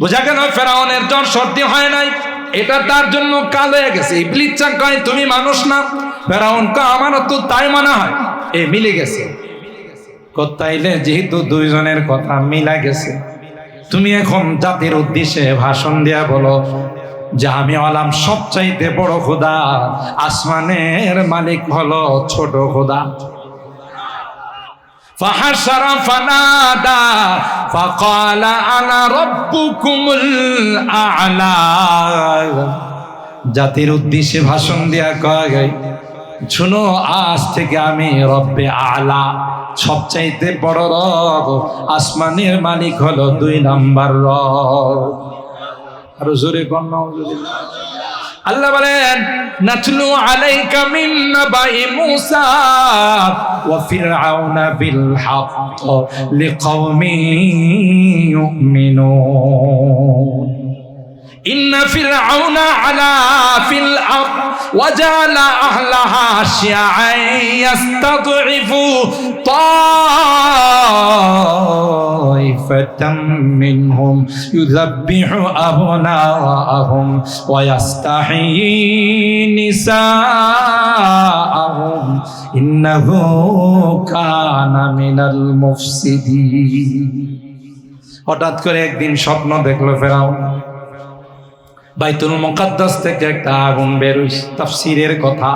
বোঝা গেল ফেরাউনের জ্বর সর্দি হয় নাই। এটা তার জন্য কাল হয়ে গেছে। ইবলিস কয়, তুমি মানুষ না? ফেরাউন কয়, আমারও তো তাই মনে হয়। এ মিলে গেছে। তাইলে যেহেতু দুইজনের কথা মিলা গেছে। তুমি এখন জাতির উদ্দেশ্যে ভাষণ দিয়া বলো, যে আমি হলাম সবচাইতে বড় খোদা, আসমানের মালিক হলো ছোট খোদা। فحشر فنادى فقال انا ربكم الاعلى জাতির উদ্দেশ্যে ভাষণ দেয়া কয় শুনো আজ থেকে আমি রব্বে আলা সবচাইতে বড় রব আসমানের মালিক হলো দুই নাম্বার রব আরো জোরে কন্যা আল্লাহ বলেন নাতলু আলাইকা মিন নাবাই মূসা ওয়া ফিরআউনা বিল হক লিকাওমিন ইউমিনুন। إن فرعون علا في الأرض وجعل أهلها شيعا يستضعف طائفة منهم يذبح أبناءهم ويستحيي نساءهم إنه كان من المفسدين হঠাৎ করে একদিন স্বপ্ন দেখলো ফেরাউন বাইতুল মুকাদ্দাস থেকে একটা আগুন বেরোইস তাফসিরের কথা।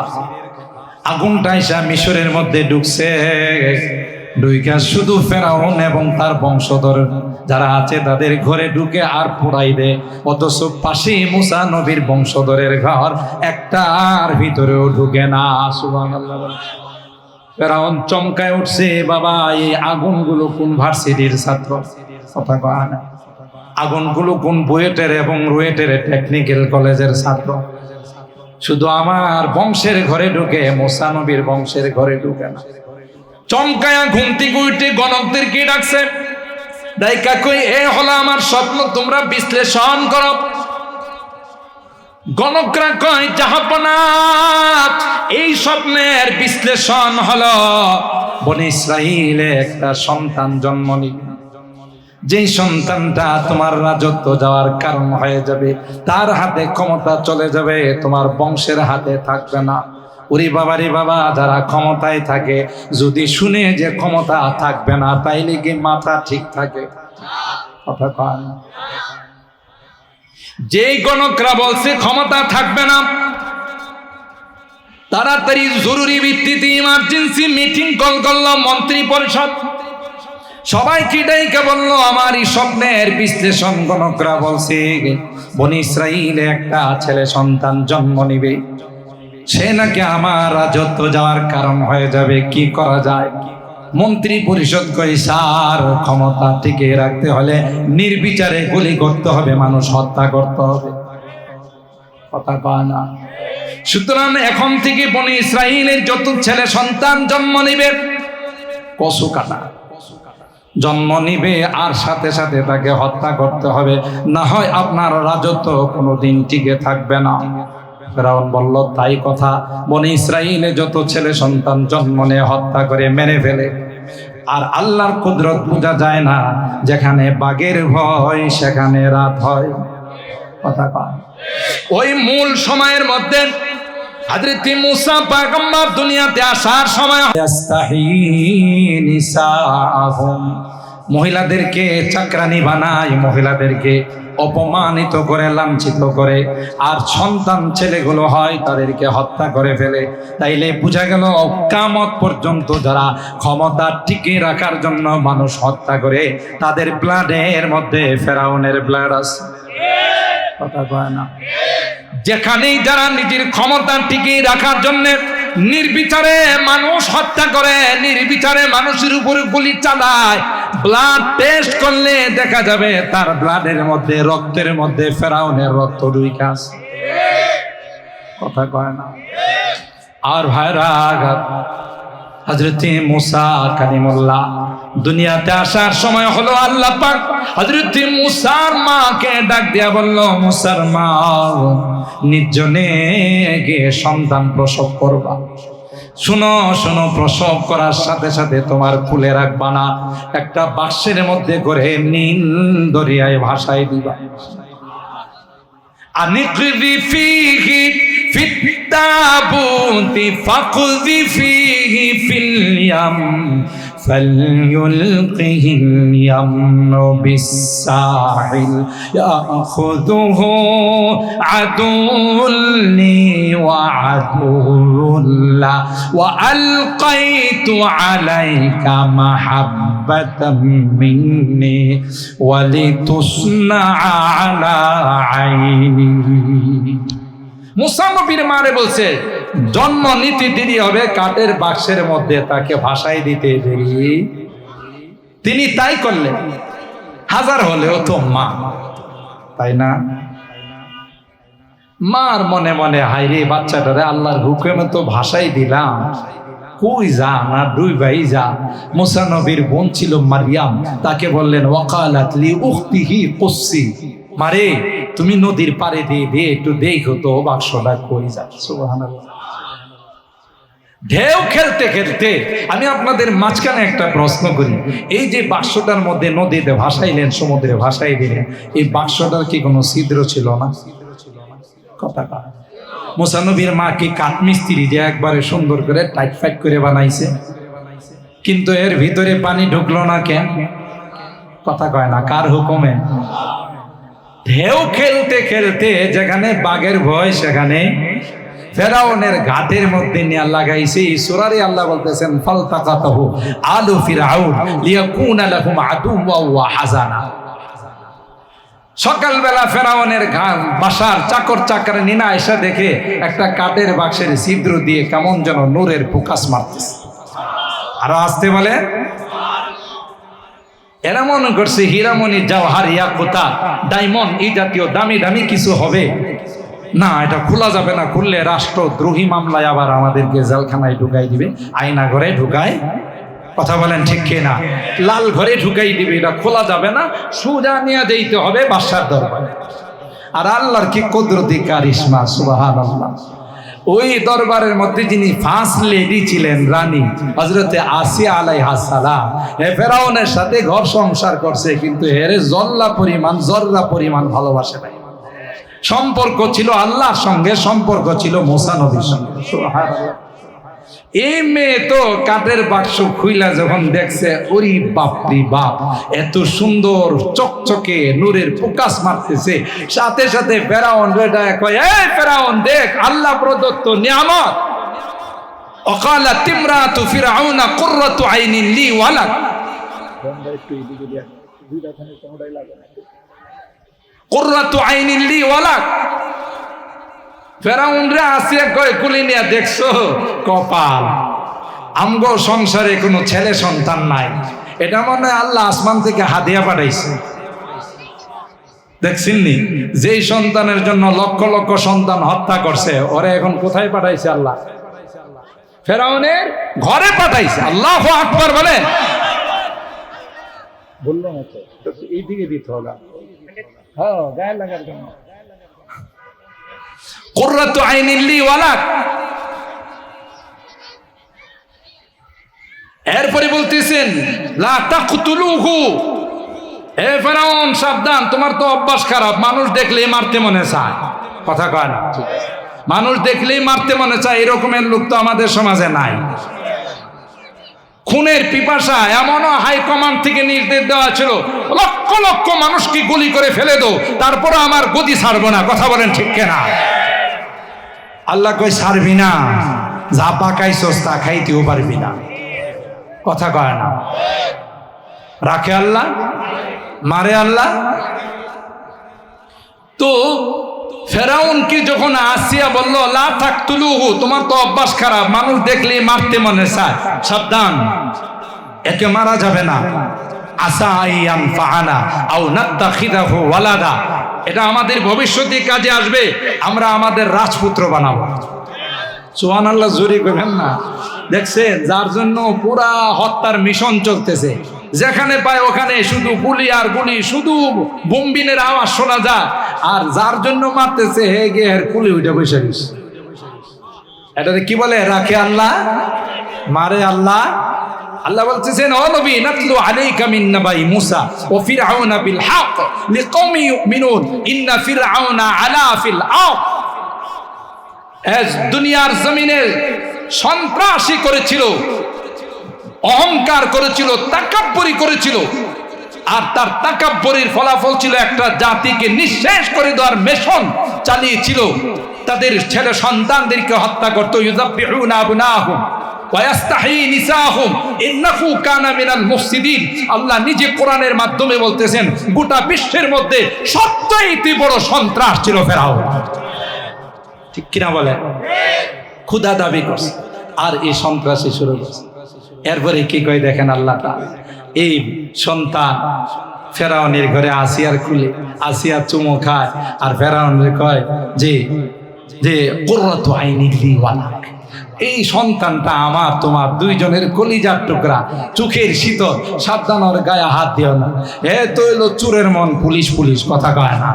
আগুনটা এসে মিশরের মধ্যে ঢুকছে। ঢুইকা শুধু ফেরাউন এবং তার বংশধর যারা আছে, তাদের ঘরে ঢুকে আর পুরাই দে। অথচ পাশে মুসা নবীর বংশধরের ঘর একটা আর ভিতরেও ঢুকে না। সুবান ফেরাউন চমকায় উঠছে, বাবা, এই আগুনগুলো কোন ভার্সিটির ছাত্র? কথা কয় না। আগুনগুলো কোন বুয়েটের এবং রুয়েটের টেকনিক্যাল কলেজের ছাত্র। শুধু আমার বংশের ঘরে ঢুকে মোসানবীর বংশের ঘরে ঢুকে না। চমকায়া ঘুমতি গুইটে গণকদের কি ডাকছে? দাইকা কই, এ হলো আমার স্বপ্ন, তোমরা বিশ্লেষণ করো। গণকরা কয় জাহাপনা এই স্বপ্নের বিশ্লেষণ হলো। বনে ইসরাইলে একটা সন্তান জন্ম নিবে যেই সন্তানটা তোমার রাজত্ব যাওয়ার কারণ হয়ে যাবে, তার হাতে ক্ষমতা চলে যাবে, তোমার বংশের হাতে থাকবে না। ওরে বাবা রে বাবা, যারা ক্ষমতায় থাকে, যদি শুনে যে ক্ষমতা থাকবে না, তাইলে কি মাথা ঠিক থাকে? কথা কয় গণকরা বলছে ক্ষমতা থাকবে না, তাড়াতাড়ি জরুরি ভিত্তিতে ইমার্জেন্সি মিটিং কল করল মন্ত্রী পরিষদ। সবাই কিটাইকে বলল আমার এই স্বপ্নের বিশ্লেষণ গণকরা বলছে। বনি ইসরাইলে একটা ছেলে সন্তান জন্ম নিবে। সে নাকি আমার রাজত্ব যাওয়ার কারণ হয়ে যাবে, কি করা যায়? মন্ত্রী পরিষদ কই সার ক্ষমতা টিকে রাখতে হলে নির্বিচারে গুলি করতে হবে, মানুষ হত্যা করতে হবে। কথা কয় না। সুতরাং এখন থেকে বনি ইসরাইলের যত ছেলে সন্তান জন্ম নিবে কসু কাটা জন্ম নিবে আর সাথে সাথে তাকে হত্যা করতে হবে। না হয় আপনার রাজত্ব কোনোদিন টিকে থাকবে না। ফেরাউন বলল, তাই কথা। বনে ইসরাইলে যত ছেলে সন্তান জন্ম নিয়ে হত্যা করে মেরে ফেলে। আর আল্লাহর কুদরত বোঝা যায় না, যেখানে বাঘের ভয়, সেখানে রাত হয়। কথা ওই মূল সময়ের মধ্যে হাজরতি মুসা পাগম্বর দুনিয়াতে আসার সময় মহিলাদেরকে চাকরানি বানায় মহিলাদেরকে অপমানিত করে লাঞ্ছিত করে। আর সন্তান ছেলেগুলো হয় তাদেরকে হত্যা করে ফেলে। তাইলে বোঝা গেল কামত পর্যন্ত যারা ক্ষমতা টিকে রাখার জন্য মানুষ হত্যা করে তাদের ব্লাডের মধ্যে ফেরাউনের ব্লাড আছে। কথা কয় না। যেখানেই যারা নিজের ক্ষমতা টিকিয়ে রাখার জন্য নির্বিচারে মানুষ হত্যা করে, নির্বিচারে মানুষের উপরে গুলি চালায় ব্লাড টেস্ট করলে দেখা যাবে তার ব্লাডের মধ্যে, রক্তের মধ্যে ফেরাউনের রক্ত দুই কাজ কথা কয় না। আর ভাইরা আঘাত। হজরতে মুসা কালিমুল্লাহ। দুনিয়াতে আসার সময় হলো আল্লাহ পাক। হজরতে মুসার মাকে ডাক দিয়া বলল, মুসার মা, নির্জনে গিয়ে সন্তান প্রসব করবা। শুনো শুনো, প্রসব করার সাথে সাথে তোমার খুলে রাখবা না। একটা বাক্সের মধ্যে করে নীল দরিয়ায় ভাসায় দিবা। আনিকদি في التابوت فاقذ فيه في اليم فليلقه اليم بالساحل ياخذه عدو لي وعدو له والقيت عليك محبه مني ولتصنع على عيني মুসানবীর মারে বলছে, জন্ম নীতি দেরি হবে, কাঠের বাক্সের মধ্যে তাকে ভাসাই দিতে দেরি। তিনি তাই করলেন। হাজার হলেও তো মা, তাই না? মার মনে মনে হাইরে বাচ্চাটারে আল্লাহর হুকুমে তো ভাসাই দিলাম। কই যা না দুই ভাই যা। মুসানবীর বোন ছিল মারিয়াম, তাকে বললেন ওয়াকালাতলি উখতিহি কুসি মারে, তুমি নদীর পারে দিয়ে দিয়ে একটু দেখো তো বাক্সটা কই যা সুবহানাল্লাহ। ঢেউ খেলতে খেলতে আমি আপনাদের মাঝখানে একটা প্রশ্ন করি। এই যে বাক্সটার মধ্যে নদীতে ভাসাইলেন, সমুদ্রে ভাসাই দিলেন, এই বাক্সটার কি কোনো ছিদ্র ছিল না? কথা মোসানবীর মা কি কাঠমিস্ত্রি যে একবারে সুন্দর করে টাইট ফাইট করে বানাইছে? কিন্তু এর ভিতরে পানি ঢুকলো না কেন? কথা কয় না, কার হুকুমে? ঢেউ খেলতে খেলতে যেখানে বাঘের ভয়, সেখানে ফেরাউনের ঘাটের মধ্যে নিয়ে লাগাইছে সুরারে আল্লাহ বলতেছেন, ফালতাকাতাহু আলু ফিরাউন লিয়াকুনা লাহুম আদুওয়া ওয়া হাজানা। সকালবেলা ফেরাউনের ঘাম বাসার চাকর চাকরে নিনা এসে দেখে একটা কাঠের বাক্সের ছিদ্র দিয়ে কেমন যেন নূরের ফোকাস মারতেছে। আরও আসতে বলে? এরা মনে করছে হীরামণি জওহার কোথা ডায়মন্ড, এই জাতীয় দামি দামি কিছু হবে। না, এটা খোলা যাবে না, খুললে রাষ্ট্রদ্রোহী মামলায় আবার আমাদেরকে জেলখানায় ঢুকাই দিবে, আয়না ঘরে ঢুকায়। কথা বলেন ঠিক কে না লাল ঘরে ঢুকাই দিবে, এটা খোলা যাবে না, সোজা নিয়ে যেতে হবে বাসার দরবারে। আর আল্লাহর কি কুদরতি কারিশমা সুবাহান আল্লাহ ওই দরবারের মধ্যে যিনি ফার্স্ট লেডি ছিলেন রানী হজরতে আসিয়া আলাই হাসালাম এ ফেরাউনের সাথে ঘর সংসার করছে, কিন্তু হেরে জল্লা পরিমাণ, জর্রা পরিমাণ ভালোবাসে নাই। সম্পর্ক ছিল আল্লাহর সঙ্গে, সম্পর্ক ছিল মোসা নবীর সঙ্গে। এই মেয়ে তো কাঠের বাক্স খুইলা যখন দেখছে ওরি বাপরি বাপ এত সুন্দর চকচকে নূরের ফোকাস মারতেছে। সাথে সাথে ফেরাউন বেটা কয় এই ফেরাউন দেখ আল্লাহ প্রদত্ত নিয়ামত। অকালা ফিরাউনা কুররাতু আইনিন লি ওয়ালাক কুররাতু আইনিন লি ওয়ালাক ফেরাউন রে আসিয়া কয়, কুলি নিয়া দেখছ কপাল? আমগো সংসারে কোনো ছেলে সন্তান নাই। এটা মনে আল্লাহ আসমান থেকে হাদিয়া পাঠাইছে। দেখছেন নি? যেই সন্তানের জন্য লক্ষ লক্ষ সন্তান হত্যা করছে, ওরে এখন কোথায় পাঠাইছে আল্লাহ? ফেরাউনের ঘরে পাঠাইছে। আল্লাহ আকবার বলে। বলল না তো? তো এই দিকে দিতে হবে। হ্যাঁ গায়ে লাগার জন্য। কুররাতু আইনিল্লি ওয়ালাক এরপরে বলতেছেন সাবধান, তোমার তো অভ্যাস খারাপ, মানুষ দেখলেই মারতে মনে চায়। কথা কয় না? মানুষ দেখলেই মারতে মনে চায়, এরকমের লোক তো আমাদের সমাজে নাই। খুনের পিপাসা এমনও হাইকমান্ড থেকে নির্দেশ দেওয়া ছিল, লক্ষ লক্ষ মানুষকে গুলি করে ফেলে দো তারপরে আমার গদি ছাড়বো না। কথা বলেন ঠিক কেনা? আল্লাহ কই সারবি না। যা পাকাইছস তা খাইতেও পারবি না। কথা কয় না। রাখে আল্লাহ? মারে আল্লাহ? তো ফেরাউনকে যখন আসিয়া বলল, লা তাকতুলুহু তোমার তো অভ্যাস খারাপ। মানুষ দেখলে মারতে মনে চায়। সাবধান। একে মারা যাবে না। আসা আইয়ান ফাহানা আও নাত্তাখিদাহু ওয়ালাদা। এটা আমাদের ভবিষ্যতে কাজে আসবে, আমরা আমাদের রাজপুত্র বানাবো। সোহান আল্লাহ জোরে করবেন না। দেখছেন, যার জন্য পুরা হত্যার মিশন চলতেছে। যেখানে পায় ওখানে শুধু গুলি আর গুলি, শুধু বোম্বিনের আওয়াজ শোনা যায়। আর যার জন্য মারতেছে, হে গে এর কুলি উঠে বসে এটাতে কি বলে? রাখে আল্লাহ? মারে আল্লাহ? আল্লাহ বলতেছেন ও নবী, নাতলু আলাইকা মিন নাবাই মুসা ও ফিরআউনা বিল হক লিকওমি ইউমিনুন, ইন্না ফিরআউনা আলা ফিল আরদ। এজ দুনিয়ার জমিনে সন্ত্রাসী করেছিল, অহংকার করেছিল, তাকাব্বরি করেছিল। আর তার তাকাব্বরির ফলাফল ছিল একটা জাতিকে নিঃশেষ করে দেওয়ার মেশন চালিয়েছিল। তাদের ছেলে সন্তানদেরকে হত্যা করত ইউযাব্বিহুনা আবনাহুম। নিজে কোরআনের মাধ্যমে বলতেছেন, গোটা বিশ্বের মধ্যে বড় সন্ত্রাস ছিল ঠিক কিনা বলে ক্ষুদা দাবি আর এই সন্ত্রাসী শুরু এরপরে কি কয় দেখেন আল্লাহ। এই সন্তান ফেরাউনের ঘরে আসিয়ার খুলে, আসিয়া চুমো খায়, আর ফেরাউনের কয় যে যে কুররাতু আইনি এই সন্তানটা আমার, তোমার দুইজনের কলিজার টুকরা, চোখের শীতল সাবধান ওর গায়ে হাত দিও না। হে তো এলো চুরের মন, পুলিশ পুলিশ, কথা কয় না।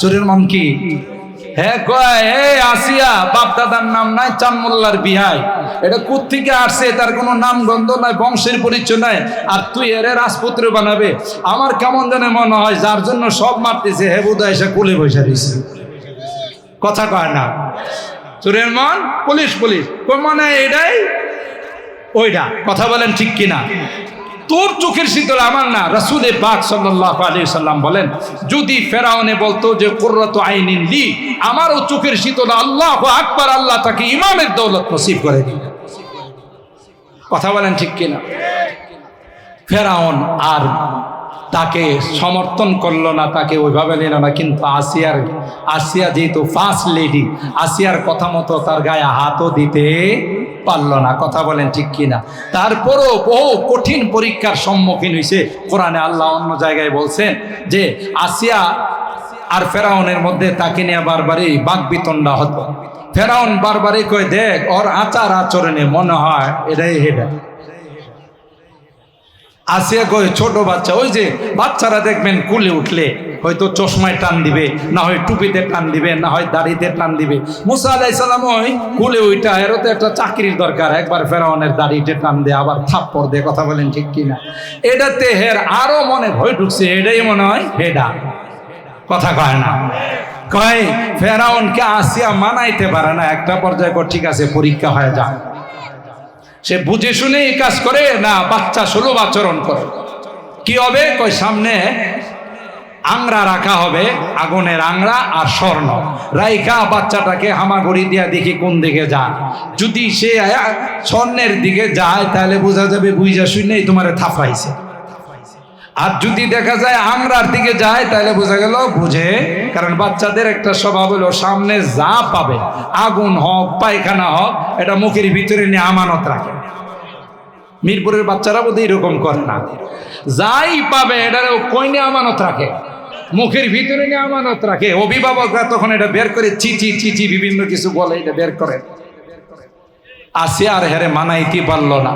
চোরের মন কি? হ্যাঁ কয়, হে আসিয়া বাপ দাদার নাম নাই চানমোল্লার বিহাই। এটা কোত্থেকে আসছে? তার কোনো নাম গন্ধ নাই, বংশের পরিচয় নাই। আর তুই এরে রাজপুত্র বানাবে। আমার কেমন জানে মনে হয়, যার জন্য সব মারতেছে, হে বোধ এসে কুলে বসে দিছে কথা কয় না। চোরের মন পুলিশ। পুলিশ মানে এটাই? ওইটা। কথা বলেন ঠিক কিনা? তোর চোখের শীতল আমার না। রাসুলে পাক সাল্লাহ আলী সাল্লাম বলেন, যদি ফেরাউনে বলতো যে, কুর্রত আইনিন লি, আমারও চোখের শীতল আল্লাহ আকবার, আল্লাহ তাকে ইমামের দৌলত নসিব করে দিল কথা বলেন ঠিক কিনা? ফেরাউন আর তাকে সমর্থন করল না, তাকে ওইভাবে নিল না। কিন্তু আসিয়ার, আসিয়া যেহেতু ফার্স্ট লেডি আসিয়ার কথা মতো তার গায়ে হাতও দিতে পারল না। কথা বলেন ঠিক কিনা? তারপরও বহু কঠিন পরীক্ষার সম্মুখীন হয়েছে কোরআনে আল্লাহ অন্য জায়গায় বলছেন যে, আসিয়া আর ফেরাউনের মধ্যে তাকে নিয়ে বারবারই বাকবিতণ্ডা হতো। ফেরাউন বারবারই কয়, দেখ, ওর আচার আচরণে মনে হয় এটাই হেডা। আসিয়া কয়ে, ছোট বাচ্চা, ওই যে বাচ্চারা দেখবেন কুলে উঠলে, হয়তো চশমায় টান দিবে, না হয় টুপিতে টান দিবে, না হয় দাড়িতে টান দিবে। মুসা আলাই সালাম ওই কুলে ওইটা এরও তো একটা চাকরির দরকার, একবার ফেরাউনের দাড়িতে টান দে আবার থাপ্পড় দে কথা বলেন ঠিক কিনা? এটাতে হের আরও মনে ভয় ঢুকছে, এটাই মনে হয় হেডা। কথা কয় না। কয়, ফেরাউনকে আসিয়া মানাইতে পারে না, একটা পর্যায়ে ঠিক আছে, পরীক্ষা হয়ে যায় সে বুঝে শুনে এই কাজ করে, না, বাচ্চা সুলভ আচরণ করে। কি হবে? কই সামনে আংরা রাখা হবে, আগুনের আংরা আর স্বর্ণ। রাইকা বাচ্চাটাকে হামাগুড়ি দিয়া দেখি কোন দিকে যায় যদি সে স্বর্ণের দিকে যায়, তাহলে বোঝা যাবে বুঝা শুনেই তোমার থাফাইছে আর যদি দেখা যায় আংরার দিকে যায়, তাহলে বোঝা গেল বুঝে। কারণ বাচ্চাদের একটা স্বভাব হলো, সামনে যা পাবে, আগুন হোক, পায়খানা হোক, এটা মুখের ভিতরে নিয়ে আমানত রাখে। মিরপুরের বাচ্চারা বোধহয় এরকম করে না। যাই পাবে এটা কইনে আমানত রাখে। মুখের ভিতরে নিয়ে আমানত রাখে। অভিভাবকরা তখন এটা বের করে চিচি চিচি বিভিন্ন কিছু বলে, এটা বের করে। আসে আর হেরে মানাইতে পারল না।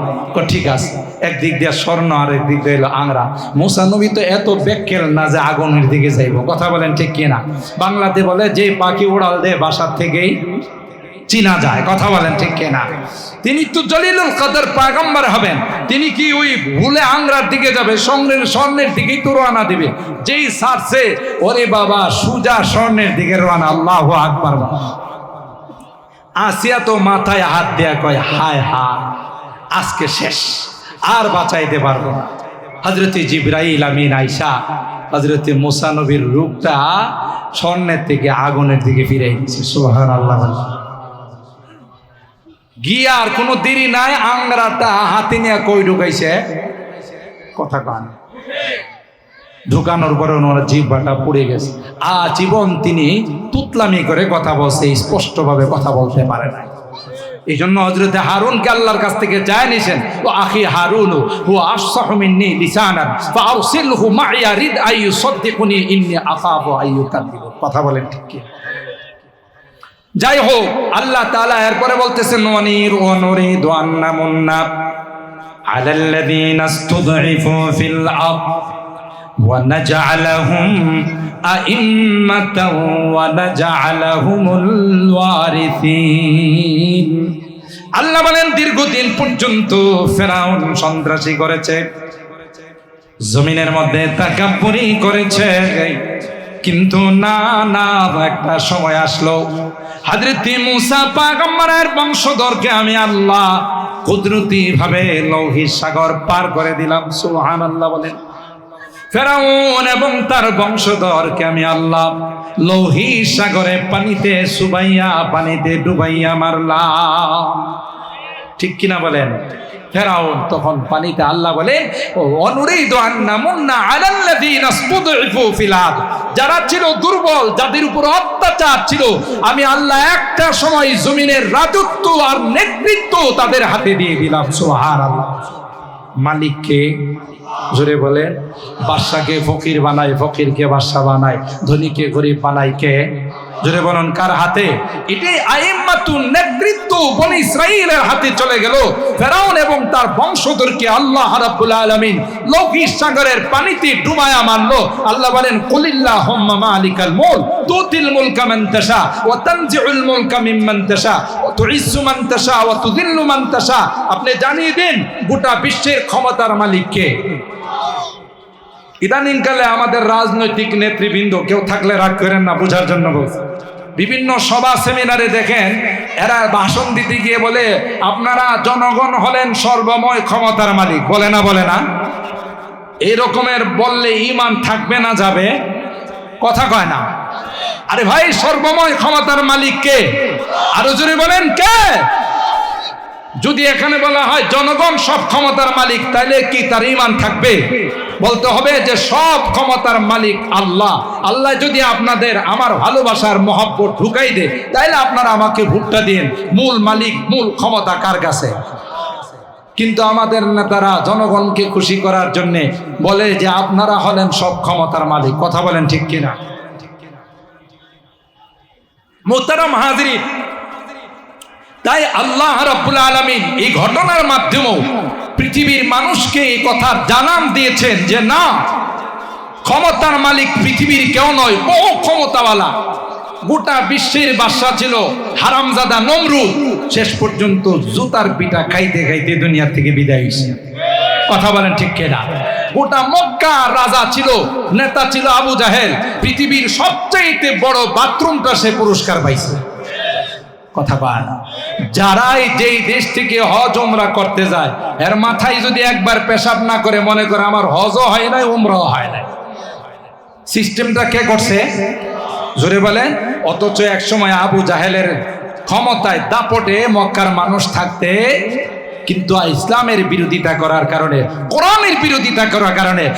ঠিক আছে। একদিক দিয়ে স্বর্ণ আর একদিক দিয়ে এলো আংরা। মুসা নবী তো এত ব্যাখ্যাল না যে আগুনের দিকে যাইব। কথা বলেন ঠিক কিনা বাংলাতে বলে, যে পাখি উড়াল দে বাসার থেকেই চিনা যায়। কথা বলেন ঠিক কিনা তিনি তো জলিলুল কদর পাগম্বর হবেন। তিনি কি ওই ভুলে আংরার দিকে যাবে? স্বর্ণের স্বর্ণের দিকেই তো রওনা দিবে। যেই সারছে, ওরে বাবা, সুজা স্বর্ণের দিকে রওনা, আল্লাহ আকবার আসিয়া তো মাথায় হাত দেয়া কয়, হায় হায়, আজকে শেষ, আর বাঁচাইতে পারব না। হজরত জিব্রাইল আমিন আইসা হজরত মুসানবীর রূপটা স্বর্ণের থেকে আগুনের দিকে ফিরে দিচ্ছে সোহান আল্লাহ গিয়ে আর কোনো দেরি নাই, আংরাটা হাতে নিয়ে কই ঢুকাইছে? কথা কান। ঢুকানোর পরে ওনার জিহ্বাটা পুড়ে গেছে। আজীবন তিনি তুতলামি করে কথা বলছে, স্পষ্টভাবে কথা বলতে পারে না এই জন্য হজরতে হারুনকে আল্লাহর কাছ থেকে যায় নিছেন, ও আখি হারুন হু আফসাহু মিন্নি লিসানান ফাউসিলহু মাইয়া রিদ আইয়ু সাদ্দিকুনি ইন্নী আখাফু আইয়ু কাযিবু কথা বলেন ঠিক কি যাই হোক, আল্লাহ তাআলা এরপরে বলতেছেন, ওয়ানির ওয়া নুরিদু আন্না মুন্না আলাল্লাযীনা ইসতুদঈফু ফিল আরদ। ونجعلهم أئمة ونجعلهم الوارثين আল্লাহ বলেন দীর্ঘদিন পর্যন্ত ফেরাউন সন্ত্রাসী করেছে জমিনের মধ্যে তাকাব্বুরি করেছে কিন্তু না না একটা সময় আসলো হাজরতি মুসা পাগম্বরের বংশধরকে আমি আল্লাহ কুদরতি ভাবে লৌহিত সাগর পার করে দিলাম সুহান আল্লাহ বলেন ফেরাউন এবং তার বংশধরকে আমি আল্লাহ লৌহি সাগরে পানিতে সুবাইয়া, পানিতে ডুবাইয়া মারলাম। ঠিক কিনা বলেন? ফেরাউন তখন পানিতে আল্লাহ বলেন যারা ছিল দুর্বল, যাদের উপর অত্যাচার ছিল, আমি আল্লাহ একটা সময় জমিনের রাজত্ব আর নেতৃত্ব তাদের হাতে দিয়ে দিলাম, সুবহানাল্লাহ। মালিককে জোরে বলেন বাদশাকে ফকির বানায় ফকিরকে বাদশা বানায় ধনীকে গরিব বানায় কে? জোরে বলুন, কার হাতে? এটাই আইম্মাতুন নেতৃত্ব বনি ইসরাইলের হাতে চলে গেল। ফেরাউন এবং তার বংশধরকে আল্লাহ রাব্বুল আলামিন লৌকিক সাগরের পানিতে ডুবায়া মারলো। আল্লাহ বলেন কুলিল্লাহ হুম্মা মালিকাল মুল তুতিল মুলকা মান তাশা, ওয়া তানজিউল মুলকা মিম্মান তাশা, ওয়া তুইজ্জু মান তাশা, ওয়া তুযিল্লু মান তাশা। আপনি জানিয়ে দিন, গোটা বিশ্বের ক্ষমতার মালিক কে ইদানিংকালে আমাদের রাজনৈতিক নেতৃবৃন্দ কেউ থাকলে রাগ করেন না, বোঝার জন্য বলছি। বিভিন্ন সভা সেমিনারে দেখেন, এরা ভাষণ দিতে গিয়ে বলে, আপনারা জনগণ হলেন সর্বময় ক্ষমতার মালিক। বলে না বলে না। এই রকমের বললে ইমান থাকবে না, যাবে। কথা কয় না। আরে ভাই, সর্বময় ক্ষমতার মালিক কে? আরও জোরে বলেন, কে? যদি এখানে বলা হয়, জনগণ সব ক্ষমতার মালিক তাহলে কি তার ইমান থাকবে? বলতে হবে যে সব ক্ষমতার মালিক আল্লাহ। আল্লাহ যদি আপনাদের আমার ভালোবাসার মহব্বত ঢুকাই দে তাহলে আপনারা আমাকে ভুট্টা দিন। মূল মালিক, মূল ক্ষমতা কার কাছে? কিন্তু আমাদের নেতারা জনগণকে খুশি করার জন্য বলে যে আপনারা হলেন সব ক্ষমতার মালিক। কথা বলেন ঠিক কিনা? মোতারাম হাজরিন তাই আল্লাহ রাব্বুল আলামিন এই ঘটনার মাধ্যমেও পৃথিবীর মানুষকে এই কথা জানান দিয়েছেন যে, না, ক্ষমতার মালিক পৃথিবীর কেউ নয়, বহু ক্ষমতাওয়ালা। গোটা বিশ্বের বাদশা ছিল হারামজাদা নমরুদ। শেষ পর্যন্ত জুতার পিঠা খাইতে খাইতে দুনিয়া থেকে বিদায় হয়েছে কথা বলেন ঠিক কেনা? গোটা মক্কা রাজা ছিল, নেতা ছিল আবু জাহেল। পৃথিবীর সবচাইতে বড় বাথরুমটা সে পুরস্কার পাইছে। কথা পায় না। যারাই যেই দেশ থেকে হজ ওমরা করতে যায়, এর মাথায় যদি একবার পেশাব না করে মনে করে আমার হজও হয় নাই, উমরাও হয় নাই। সিস্টেমটা কে করছে? জোরে বলেন। অথচ এক সময় আবু জাহেলের ক্ষমতায় দাপটে মক্কার মানুষ থাকতে, কিন্তু ইসলামের বিরোধিতা করার কারণে, কোরআনের বিরোধিতা করার কারণে